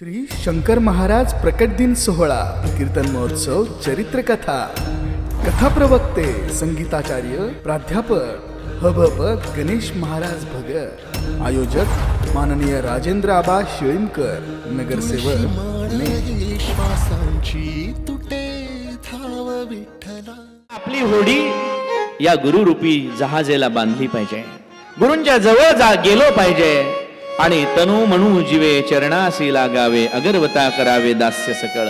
श्री शंकर महाराज प्रकट दिन सोहळा कीर्तन महोत्सव चरित्र कथा कथा प्रवक्ते संगीताचार्य प्राध्यापक हबप गणेश महाराज भगत आयोजक माननीय राजेंद्र आबा शिळीमकर नगरसेवक तुटे धाव विठ्ठला. आपली होडी या गुरुरूपी जहाजेला बांधली पाहिजे. गुरूंच्या जवळ जा गेलो पाहिजे. आणि तनु म्हणू जीवे चरणासी लागावे अगरवता करावे दास्य सकळ.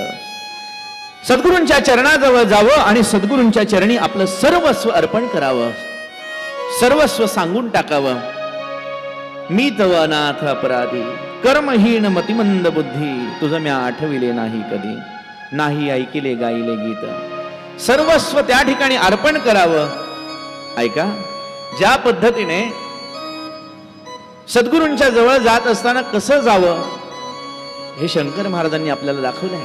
सद्गुरूंच्या चरणाजवळ जावं आणि सद्गुरूंच्या चरणी आपलं सर्वस्व अर्पण करावं. सर्वस्व सांगून टाकावं. मी तव अनाथ अपराधी कर्महीन मतिमंद बुद्धी तुझं म्या आठविले नाही कधी. नाही ऐकिले गायले गीत. सर्वस्व त्या ठिकाणी अर्पण करावं. ऐका ज्या पद्धतीने सद्गुरूंच्या जवळ जात असताना कसं जावं? हे शंकर महाराजांनी आपल्याला दाखवलंय.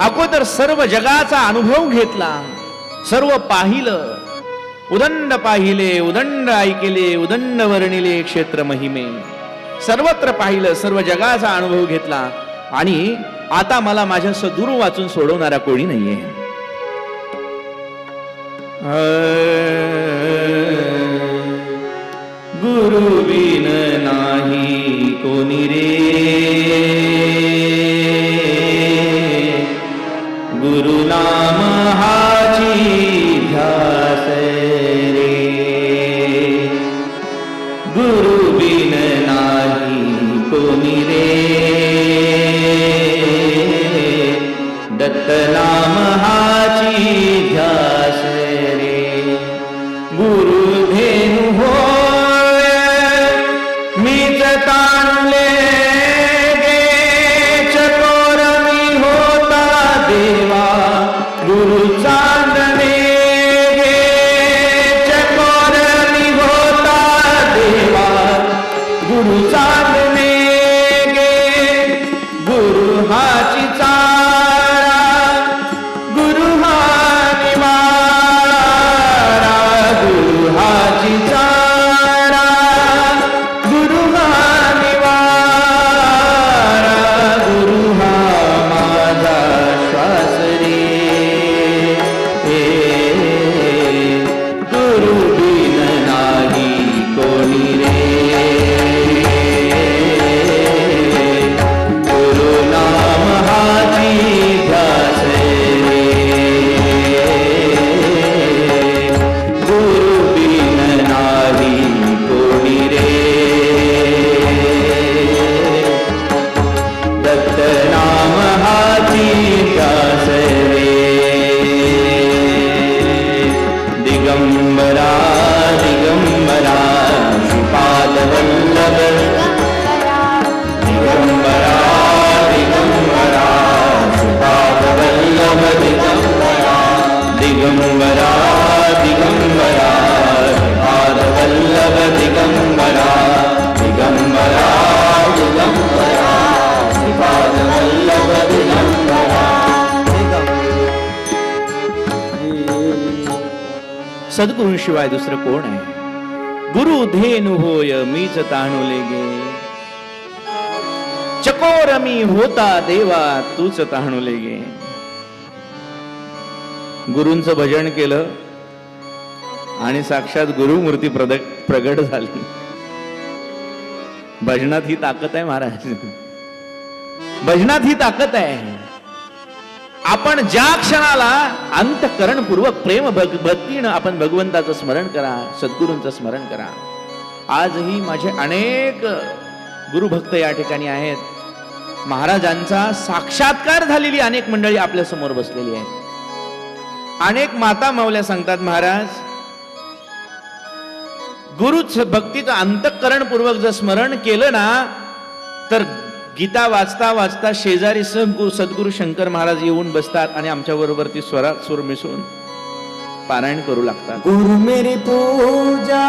अगोदर सर्व जगाचा अनुभव घेतला. सर्व पाहिलं. उदंड पाहिले उदंड ऐकेले उदंड वर्णिले क्षेत्र महिमे. सर्वत्र पाहिलं सर्व जगाचा अनुभव घेतला. आणि आता मला माझ्या सद्गुरू वाचून सोडवणारा कोणी नाहीये. गुरुवी बिन नाही कोणी रे गुरु शिवाय दुसरं कोण आहे? गुरु धेनु होय मीच ताणुले गे चकोर मी होता देवा तूच ताणुले गे गुरूंचं भजन केलं आणि साक्षात गुरुमूर्ती प्रद प्रगट झाली. भजनात ही ताकद आहे महाराज. भजनात ही ताकद आहे. आपण ज्या क्षणाला अंतकरणपूर्वक प्रेम भग भक्तीनं आपण भगवंताचं स्मरण करा सद्गुरूंचं स्मरण करा आजही माझे अनेक गुरुभक्त या ठिकाणी आहेत. महाराजांचा साक्षात्कार झालेली अनेक मंडळी आपल्यासमोर बसलेली आहेत. अनेक माता मावल्या सांगतात महाराज गुरुच भक्तीचं अंतकरणपूर्वक जर स्मरण केलं ना तर गीता वाचता वाचता शेजारी सद्गुरु सद्गुरु शंकर महाराज येऊन बसतात आणि आमच्या बरोबर ती स्वरात सूर मिसळून पारायण करू लागतात. गुरु मेरी पूजा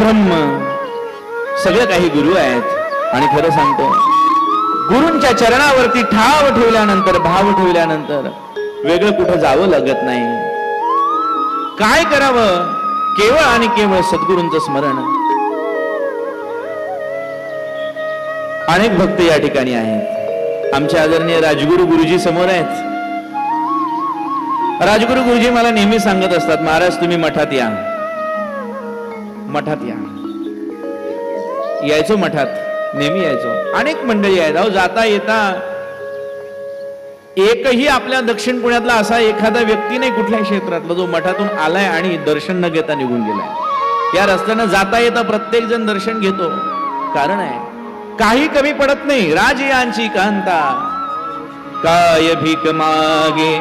परब्रह्म सगळं काही गुरु आहेत. आणि खरं सांगतो गुरूंच्या चरणावरती ठाव ठेवल्यानंतर भाव ठेवल्यानंतर वेगळं कुठं जावं लागत नाही. काय करावं? केवळ आणि केवळ सद्गुरूंचं स्मरण. अनेक भक्त या ठिकाणी आहेत. आमचे आदरणीय राजगुरू गुरुजी समोर आहेत. राजगुरू गुरुजी मला नेहमी सांगत असतात महाराज तुम्ही मठात या. मठात या. यायचो मठात नेहमी यायचो. अनेक मंडळी आहेत. अहो जाता येता एकही आपल्या दक्षिण पुण्यातला असा एखादा व्यक्ती नाही कुठल्या क्षेत्रातला जो मठातून आलाय आणि दर्शन न घेता निघून गेलाय. या रस्त्यानं जाता येता प्रत्येक जण दर्शन घेतो. कारण आहे काही कमी पडत नाही. राज यांची कांता. काय भीक मागे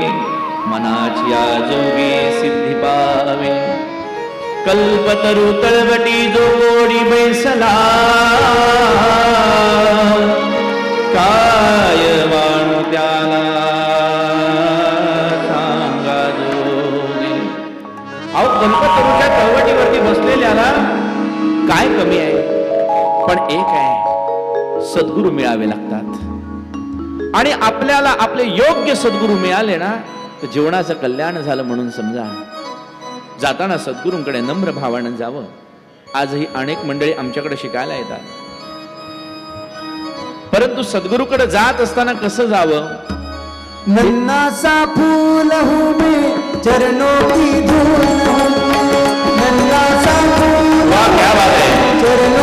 मनाची जोगे सिद्धी पावे. कल्पतरु तळवटी जो गोडी बैसला. काय वाणू त्याला? सांगा जोगे. अहो कल्पतरूच्या तळवटीवरती बसलेल्याला काय कमी आहे? पण एक आहे सद्गुरू मिळावे लागतात. आणि आपल्याला आपले योग्य सद्गुरू मिळाले ना तर जीवनाचं कल्याण झालं म्हणून समजा. जाताना सद्गुरूंकडे नम्र भावानं जावं. आजही अनेक मंडळी आमच्याकडे शिकायला येतात. परंतु सद्गुरूकडे जात असताना कसं जावं? नन्ना सा फूल हूँ मैं चरणों की धूल. हूँ नन्ना सा फूल वाह, क्या बात है चरणों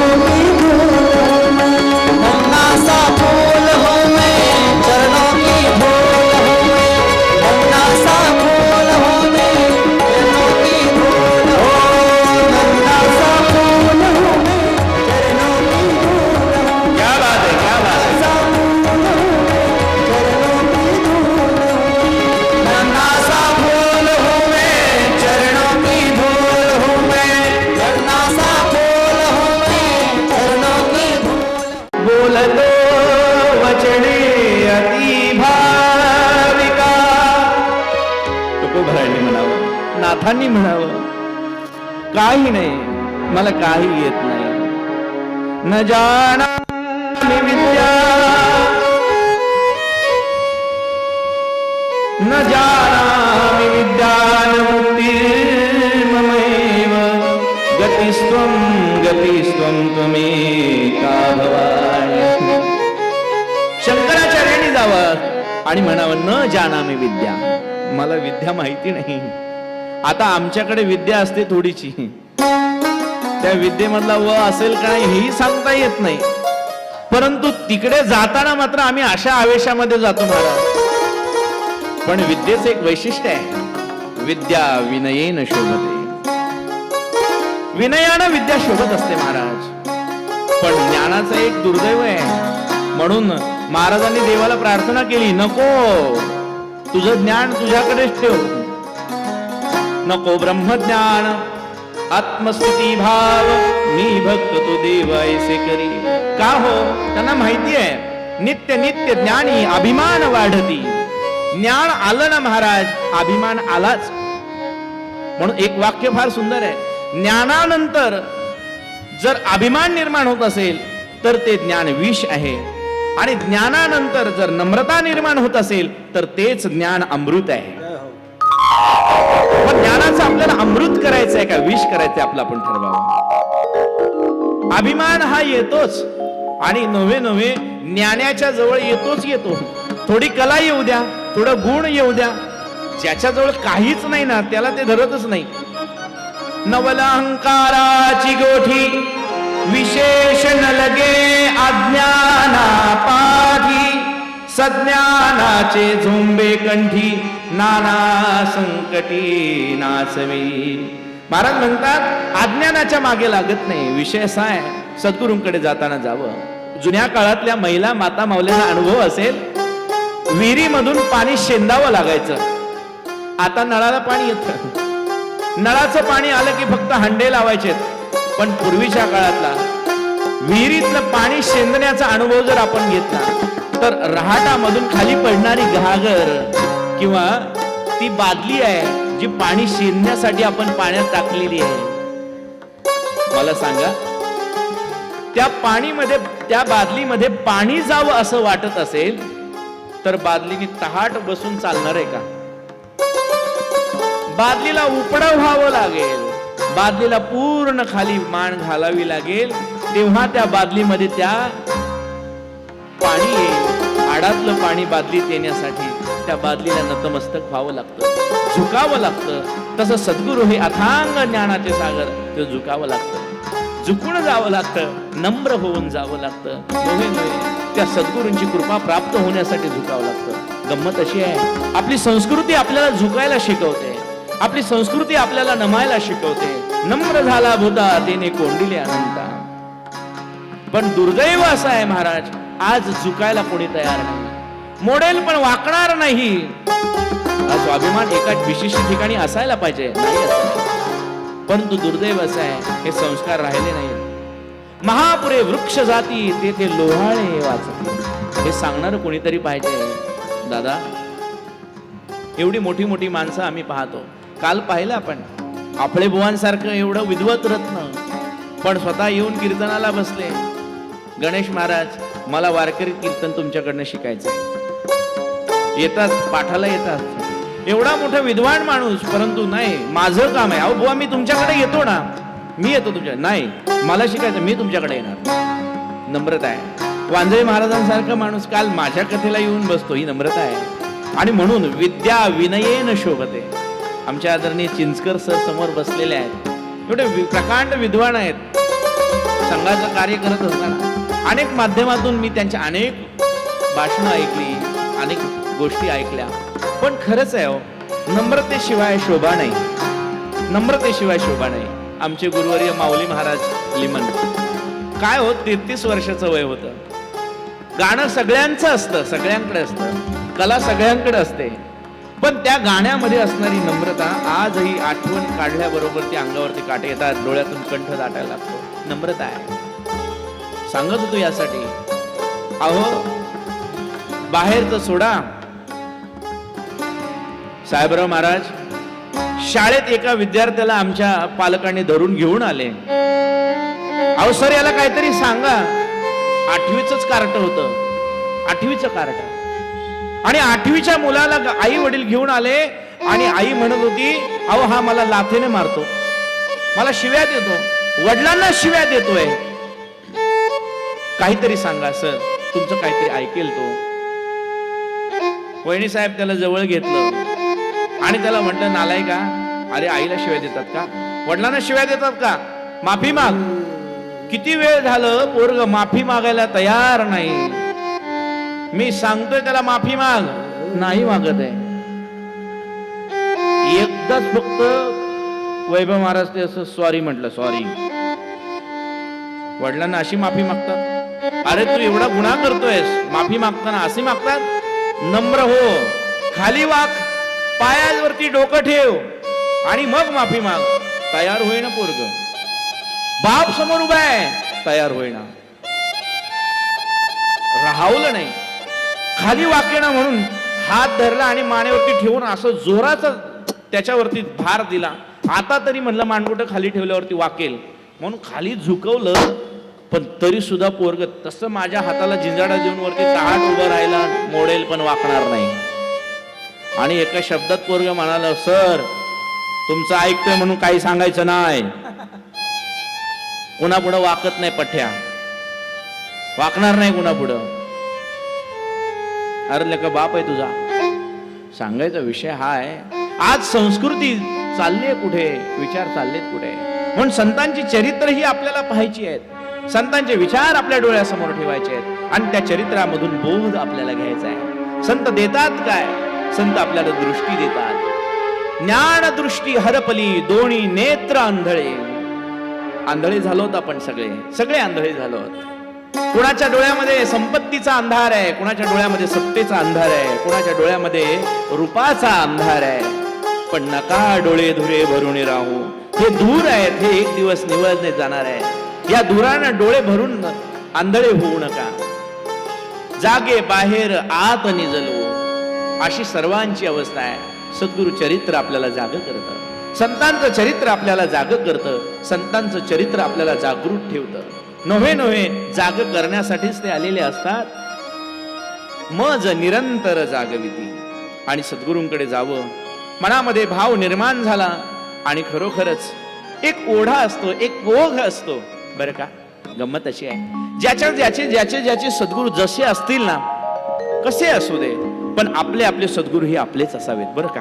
म्हणावं नाथांनी म्हणावं काही नाही मला काही येत नाही. न जाणा विद्या न जानामि विद्यानमुक्तिर्ममैव गतिस्त्वं गतिस्त्वं त्वमेका भवाय शंकराचार्यांनी जावं आणि म्हणावं न जानामी विद्या. मला विद्या माहिती नाही. आता आमच्याकडे विद्या असते थोडीची त्या विद्येमधला व असेल का नाही हेही सांगता येत नाही. परंतु तिकडे जाताना मात्र आम्ही अशा आवेशामध्ये जातो महाराज. पण विद्येचं एक वैशिष्ट्य आहे. विद्या विनयेन शोभते. विनयानं विद्या शोभत असते महाराज. पण ज्ञानाचं एक दुर्दैव आहे. म्हणून महाराजांनी देवाला प्रार्थना केली नको तुझं ज्ञान तुझ्याकडेच ठेव. नको ब्रह्मज्ञान आत्मस्थिती भाव. मी भक्त तो देव ऐसे करी. का हो? त्यांना माहिती आहे. नित्य नित्य ज्ञानी अभिमान वाढती. ज्ञान आलं ना महाराज अभिमान आलाच. म्हणून एक वाक्य फार सुंदर आहे. ज्ञानानंतर जर अभिमान निर्माण होत असेल तर ते ज्ञान विष आहे. आणि ज्ञानानंतर जर नम्रता निर्माण होत असेल तर तेच ज्ञान अमृत आहे. पण ज्ञानाचं आपल्याला अमृत करायचं आहे का विष करायचंय आपलं आपण ठरवावं? अभिमान हा येतोच. आणि नव्हे नव्हे ज्ञानाच्या जवळ येतोच येतो. थोडी कला येऊ द्या थोडं गुण येऊ द्या. ज्याच्या जवळ काहीच नाही ना त्याला ते धरतच नाही. नवल अहंकाराची गोठी विशेष न लगे अज्ञाना पाठी सज्ञानाचे झोंबे कंठी नाना संकटी नाचवी. महाराज म्हणतात अज्ञानाच्या मागे लागत नाही. विषय असा आहे सद्गुरूंकडे जाताना जावं. जुन्या काळातल्या महिला माता माऊल्यांना अनुभव असेल विहिरीमधून पाणी शेंदावं लागायचं. आता नळाला पाणी येतं. नळाचं पाणी आलं की फक्त हंडे लावायचे पण पूर्वीच्या काळातला विहिरीतलं पाणी शेंदण्याचा अनुभव जर आपण घेतला तर रहाटामधून खाली पडणारी घागर किंवा ती बादली आहे जी पाणी शेंदण्यासाठी आपण पाण्यात टाकलेली आहे. मला सांगा त्या पाणीमध्ये त्या बादलीमध्ये पाणी जावं असं वाटत असेल तर बादलीने तहाट बसून चालणार आहे का? बादलीला उपडं व्हावं लागेल. बादलीला पूर्ण खाली मान घालावी लागेल. तेव्हा त्या बादलीमध्ये त्या पाणी येईल. आडातलं पाणी बादलीत येण्यासाठी त्या बादलीला नतमस्तक व्हावं लागतं. झुकावं लागतं. तसं सद्गुरू हे अथांग ज्ञानाचे सागर ते झुकावं लागतं. झुकून जावं लागतं. नम्र होऊन जावं लागतं. त्या सद्गुरूंची कृपा प्राप्त होण्यासाठी झुकावं लागतं. गंमत अशी आहे. आपली संस्कृती आपल्याला झुकायला शिकवते. आपली संस्कृती आपल्याला नमायला शिकवते. नम्र झाला भूता तेने कोंडिले अनंता. पण दुर्दैव असं आहे महाराज आज झुकायला कोणी तयार नाही. मोडेल पण वाकणार नाही. हा स्वाभिमान एका विशिष्ट ठिकाणी असायला पाहिजे नाही परंतु दुर्दैव असं आहे हे संस्कार राहिले नाहीत. महापुरे वृक्ष जाती तेथे लोहाळे वाच हे सांगणार कोणीतरी पाहिजे. दादा एवढी मोठी मोठी माणसं आम्ही पाहतो. काल पाहिलं आपण. आपले बुवांसारखं एवढं विद्वत रत्न पण स्वतः येऊन कीर्तनाला बसले. गणेश महाराज मला वारकरी कीर्तन तुमच्याकडनं शिकायचं येतात पाठाला येतात. एवढा मोठा विद्वान माणूस परंतु नाही माझं काम आहे. अहो बुवा मी तुमच्याकडे येतो ना. मी येतो तुमच्या नाही मला शिकायचं मी तुमच्याकडे येणार. नम्रता आहे. वांजळे महाराजांसारखा माणूस काल माझ्या कथेला येऊन बसतो ही नम्रता आहे. आणि म्हणून विद्या विनयेन शोभते. आमच्या आदरणीय चिंचकर सर समोर बसलेले आहेत. एवढे प्रकांड विद्वान आहेत. संघाचं कार्य करत असताना अनेक माध्यमातून मी त्यांच्या अनेक भाषणं ऐकली अनेक गोष्टी ऐकल्या. पण खरंच आहे हो नम्रतेशिवाय शोभा नाही. नम्रतेशिवाय शोभा नाही. आमचे गुरुवर्य माऊली महाराज लिमन. काय होत तेहतीस वर्षाचं वय होतं. गाणं सगळ्यांचं असतं सगळ्यांकडे असतं. कला सगळ्यांकडे असते. पण त्या गाण्यामध्ये असणारी नम्रता आजही आठवण काढल्याबरोबर ती अंगावरती काटे येतात डोळ्यातून कंठ दाटायला लागतो. नम्रता आहे. सांगत होतो यासाठी. अहो बाहेरचं सोडा. साहेबराव महाराज शाळेत एका विद्यार्थ्याला आमच्या पालकांनी धरून घेऊन आले. अहो सर याला काहीतरी सांगा. आठवीच कार्ट होतं. आठवीचं कार्ट आणि आठवीच्या मुलाला आई वडील घेऊन आले आणि आई म्हणत होती अहो हा मला लाथेने मारतो. मला शिव्या देतो. वडिलांना शिव्या देतोय. काहीतरी सांगा सर तुमचं काहीतरी ऐकेल तो. वहिनी साहेब त्याला जवळ घेतलं आणि त्याला म्हटलं नालाय का? अरे आईला शिव्या देतात का? वडिलांना शिव्या देतात का? माफी माग. किती वेळ झालं पोरग माफी मागायला तयार नाही. मी सांगतोय त्याला माफी माग. नाही मागत आहे. एकदाच फक्त वैभव महाराज ते असं सॉरी म्हटलं सॉरी वडिलांना अशी माफी मागतात. अरे तू एवढा गुन्हा करतोयस. माफी मागताना अशी मागतात. नम्र हो. खाली वाक. पायावरती डोकं ठेव. आणि मग माफी माग. तयार होईना पोरग. बाप समोर उभा आहे. तयार होईना. राहावलं नाही. खाली वाकेना म्हणून हात धरला आणि मानेवरती ठेवून असं जोराचा त्याच्यावरती भार दिला. आता तरी म्हणलं मानगुटं खाली ठेवल्यावरती वाकेल. म्हणून खाली झुकवलं पण तरी सुद्धा पोरग तसं माझ्या हाताला जिंजाडा देऊन वरती ताट उभं राहिला मोडेल पण वाकणार नाही. आणि एका शब्दात पोरग म्हणाला सर तुमचं ऐकतोय म्हणून काही सांगायचं नाही. कुणा पुढं वाकत नाही पठ्या. वाकणार नाही कुणापुढं. अरे का बाप आहे तुझा. सांगायचा विषय हा आहे आज संस्कृती चालली आहे कुठे विचार चाललेत कुठे? म्हणून संतांची चरित्र ही आपल्याला पाहायची आहेत. संतांचे विचार आपल्या डोळ्यासमोर ठेवायचे आहेत. आणि त्या चरित्रामधून बोध आपल्याला घ्यायचा आहे. संत देतात काय? संत आपल्याला दृष्टी देतात. ज्ञानदृष्टी हरपली दोन्ही नेत्र आंधळे. आंधळे झालोत आपण सगळे. सगळे आंधळे झालोत कुणाच्या डोळ्यामध्ये संपत्तीचा अंधार आहे कुणाच्या डोळ्यामध्ये सत्तेचा अंधार आहे कुणाच्या डोळ्यामध्ये रूपाचा अंधार आहे. पण नका डोळे धुरे भरून राहू. हे धूर आहेत हे एक दिवस निवळले जाणार आहे. या धुरानं डोळे भरून आंधळे होऊ नका. जागे बाहेर आत निजलो. अशी सर्वांची अवस्था आहे. सद्गुरु चरित्र आपल्याला जाग करतं. संतांचं चरित्र आपल्याला जाग करतं. संतांचं चरित्र आपल्याला जागृत ठेवतं. नव्हे नव्हे. जाग करण्यासाठीच ते आलेले असतात. मज निरंतर जागविती. आणि सद्गुरूंकडे जावं. मनामध्ये भाव निर्माण झाला. आणि खरोखरच एक ओढा असतो एक ओघ असतो. बरं का? गंमत अशी आहे. ज्याच्या ज्याचे ज्याचे ज्याचे सद्गुरू जसे असतील ना कसे असू दे. पण आपले आपले सद्गुरू हे आपलेच असावेत. बरं का?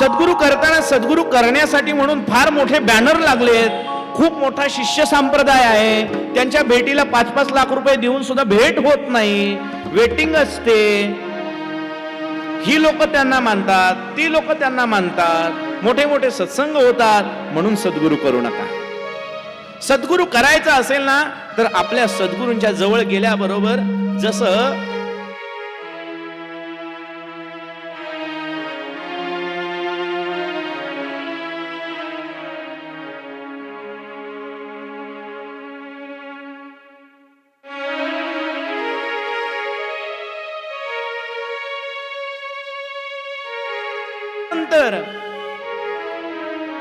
सद्गुरू करताना सद्गुरू करण्यासाठी म्हणून फार मोठे बॅनर लागलेत. खूप मोठा शिष्य संप्रदाय आहे. त्यांच्या भेटीला पाच पाच लाख रुपये देऊन सुद्धा भेट होत नाही. वेटिंग असते. ही लोक त्यांना मानतात ती लोक त्यांना मानतात. मोठे मोठे सत्संग होतात. म्हणून सद्गुरू करू नका. सद्गुरू करायचं असेल ना तर आपल्या सद्गुरूंच्या जवळ गेल्याबरोबर जसं तर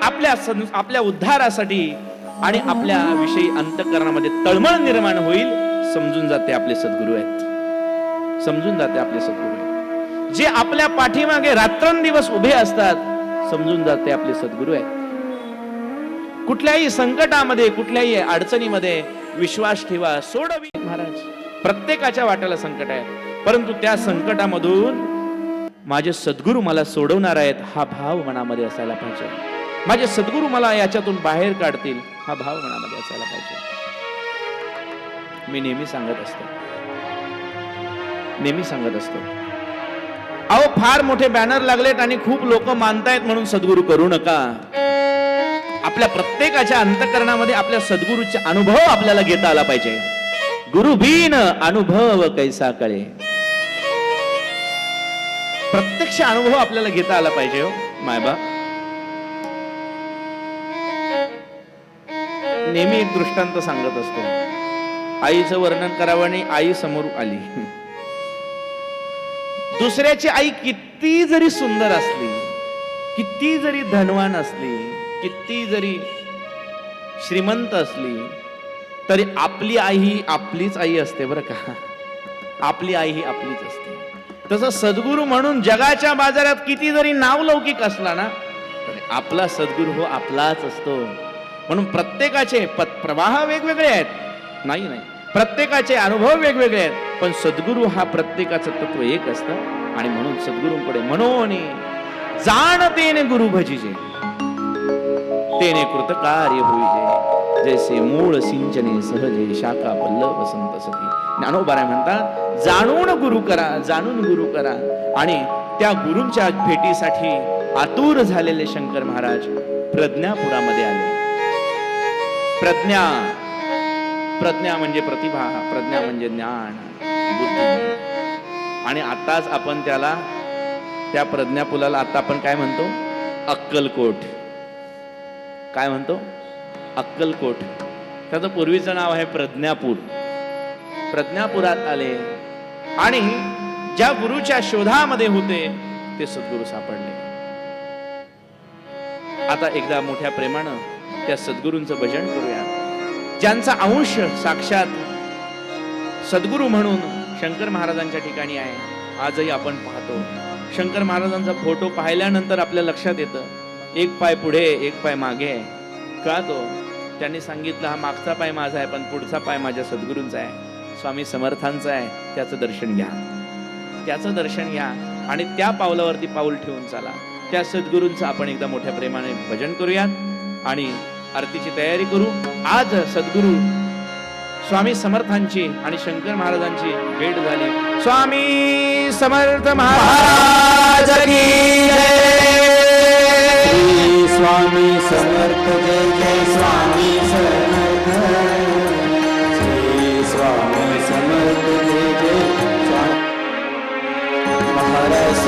आपल्या आपल्या उद्धारासाठी आणि आपल्या विषयी अंतकरणामध्ये तळमळ निर्माण होईल समजून जाते आपले सद्गुरू आहेत. समजून जाते आपले सद्गुरू आहेत. जे आपल्या पाठीमागे रात्रंदिवस उभे असतात समजून जाते आपले सद्गुरू आहेत. कुठल्याही संकटामध्ये कुठल्याही अडचणीमध्ये विश्वास ठेवा सोडवी. महाराज प्रत्येकाच्या वाट्याला संकट आहे. परंतु त्या संकटामधून माझे सद्गुरू मला सोडवणार आहेत हा भाव मनामध्ये असायला पाहिजे. माझे सद्गुरू मला याच्यातून बाहेर काढतील हा भाव मनामध्ये असायला पाहिजे. मी नेहमी सांगत असतो. नेहमी सांगत असतो. अहो फार मोठे बॅनर लागलेत आणि खूप लोक मानतायत म्हणून सद्गुरू करू नका. आपल्या प्रत्येकाच्या अंतकरणामध्ये आपल्या सद्गुरूचे अनुभव आपल्याला घेता आला पाहिजे. गुरु बीन अनुभव कैसा कळे. प्रत्यक्ष अनुभव आपल्याला घेता आला पाहिजे हो मायबा. नेहमी एक दृष्टांत सांगत असतो. आईचं वर्णन करावं आणि आई समोर आली. दुसऱ्याची आई किती जरी सुंदर असली किती जरी धनवान असली किती जरी श्रीमंत असली तरी आपली आई ही आपलीच आई असते बरं का. आपली आई ही आपलीच असते. तसं सद्गुरू म्हणून जगाच्या बाजारात किती जरी नावलौकिक असला ना आपला सद्गुरू हो आपलाच असतो. म्हणून प्रत्येकाचे पत प्रवाह वेगवेगळे आहेत. नाही नाही. प्रत्येकाचे अनुभव वेगवेगळे आहेत. पण सद्गुरू हा प्रत्येकाचं तत्व एक असतं. आणि म्हणून सद्गुरूंकडे म्हणून जाणतेने गुरु भजीजे. तेने कृतकार्य होईजे. जैसे मूळ सिंचने सहजे शाखा पल्लव वसंत सती ज्ञानोबाराय म्हणतात जाणून गुरु करा जाणून गुरु करा. आणि त्या गुरूंच्या भेटीसाठी आतुर झालेले शंकर महाराज प्रज्ञापुरामध्ये आले. प्रज्ञा प्रज्ञा म्हणजे प्रतिभा प्रज्ञा म्हणजे ज्ञान बुद्धी. आणि आताच आपण त्याला त्या प्रज्ञापुलाला आता आपण काय म्हणतो? अक्कलकोट. काय म्हणतो? अक्कलकोट. त्याचं पूर्वीचं नाव आहे प्रज्ञापूर. प्रज्ञापुरात आले. आणि ज्या गुरुच्या शोधामध्ये होते ते सद्गुरू सापडले. आता एकदा मोठ्या प्रेमानं त्या सद्गुरूंचं भजन करूया. ज्यांचा अंश साक्षात सद्गुरू म्हणून शंकर महाराजांच्या ठिकाणी आहे आजही आपण पाहतो. शंकर महाराजांचा फोटो पाहिल्यानंतर आपल्या लक्षात येतं एक पाय पुढे एक पाय मागे. का तो? त्यांनी सांगितलं हा मागचा पाय माझा आहे पण पुढचा पाय माझ्या सद्गुरूंचा आहे. स्वामी समर्थांचं आहे त्याचं दर्शन घ्या. त्याचं दर्शन घ्या आणि त्या पावलावरती पाऊल ठेवून चाला. त्या सद्गुरूंचं आपण एकदा मोठ्या प्रेमाने भजन करूयात आणि आरतीची तयारी करू. आज सद्गुरू स्वामी समर्थांची आणि शंकर महाराजांची भेट झाली. स्वामी समर्थ महाराज की जय. स्वामी समर्थ जय जय स्वामी.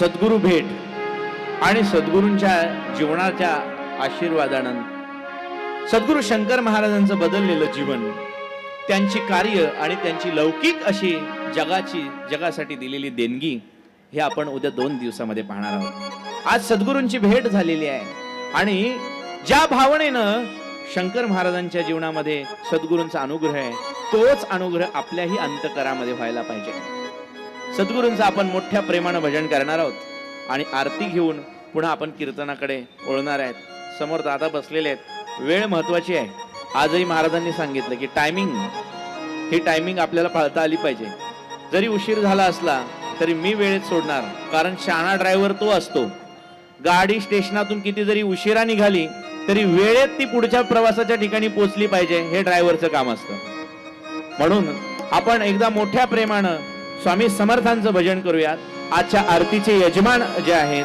सद्गुरु भेट आणि सद्गुरूंच्या जीवनाच्या आशीर्वादानं. सद्गुरु शंकर महाराजांचं बदललेलं जीवन त्यांची कार्य आणि त्यांची लौकिक अशी जगाची जगासाठी दिलेली देणगी हे आपण उद्या दोन दिवसामध्ये पाहणार आहोत. आज सद्गुरूंची भेट झालेली आहे आणि ज्या भावनेनं शंकर महाराजांच्या जीवनामध्ये सद्गुरूंचा अनुग्रह आहे तोच अनुग्रह आपल्याही अंतकरामध्ये व्हायला पाहिजे. सद्गुरूंचं आपण मोठ्या प्रेमानं भजन करणार आहोत. आणि आरती घेऊन पुन्हा आपण कीर्तनाकडे ओळणार आहेत. समोर दादा बसलेले आहेत. वेळ महत्वाची आहे. आजही महाराजांनी सांगितलं की टायमिंग ही टायमिंग आपल्याला पाळता आली पाहिजे. जरी उशीर झाला असला तरी मी वेळेत सोडणार. कारण शहाणा ड्रायव्हर तो असतो. गाडी स्टेशनातून किती जरी उशिरा निघाली तरी वेळेत ती पुढच्या प्रवासाच्या ठिकाणी पोहोचली पाहिजे हे ड्रायव्हरचं काम असतं. म्हणून आपण एकदा मोठ्या प्रेमानं स्वामी समर्थांचं भजन करूयात. आजच्या आरतीचे यजमान जे आहेत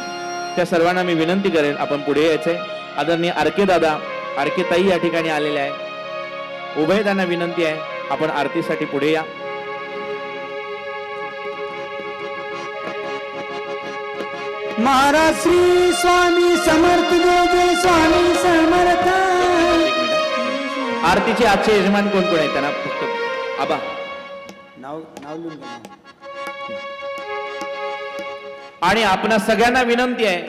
त्या सर्वांना मी विनंती करेल आपण पुढे यायचंय आदरणीय आरके दादा आरके ताई या ठिकाणी आलेल्या आहे उभय त्यांना विनंती आहे आपण आरतीसाठी पुढे या. महाराज श्री स्वामी समर्थ जय स्वामी समर्थ. आरतीचे आजचे यजमान कोण कोण आहेत त्यांना फक्त आबा. नाव नाव लिहून. आणि आपणा सगळ्यांना विनंती आहे.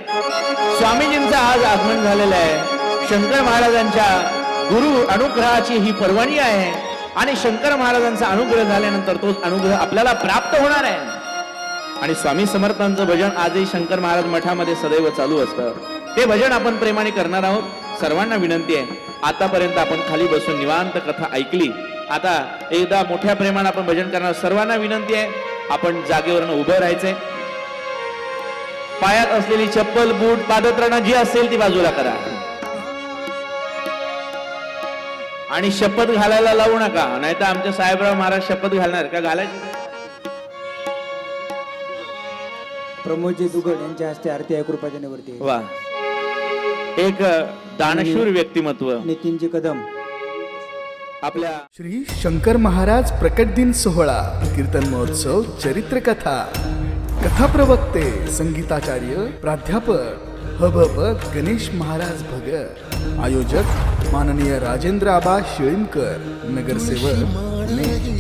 स्वामीजींचं आज आगमन झालेलं आहे. शंकर महाराजांच्या गुरु अनुग्रहाची ही पर्वणी आहे. आणि शंकर महाराजांचा अनुग्रह झाल्यानंतर तो अनुग्रह आपल्याला प्राप्त होणार आहे. आणि स्वामी समर्थांचं भजन आजही शंकर महाराज मठामध्ये सदैव चालू असतं. ते भजन आपण प्रेमाने करणार आहोत. सर्वांना विनंती आहे. आतापर्यंत आपण खाली बसून निवांत कथा ऐकली. आता एकदा मोठ्या प्रेमाने आपण भजन करणार सर्वांना विनंती आहे. आपण जागेवरनं उभं राहायचंय. पायात असलेली चप्पल बूट पादत्राणा जी असेल ती बाजूला करा. आणि शपथ घालायला लावू नका. नाहीतर आमच्या साहेबराव महाराज शपथ घालणार. का घालायची? प्रमोदजी दुगड यांच्या हस्ते आरती आहे कृपाजनेवरती. वा. एक दानशूर व्यक्तिमत्व. नितीनजी कदम. आपल्या श्री शंकर महाराज प्रकट दिन सोहळा कीर्तन महोत्सव चरित्र कथाप्रवक्ते संगीताचार्य प्राध्यापक हबब गणेश महाराज भगत आयोजक माननीय राजेंद्र आबा शेळीमकर नगरसेवक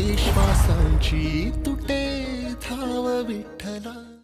विश्वासांची तुटे धाव विठ्ठला.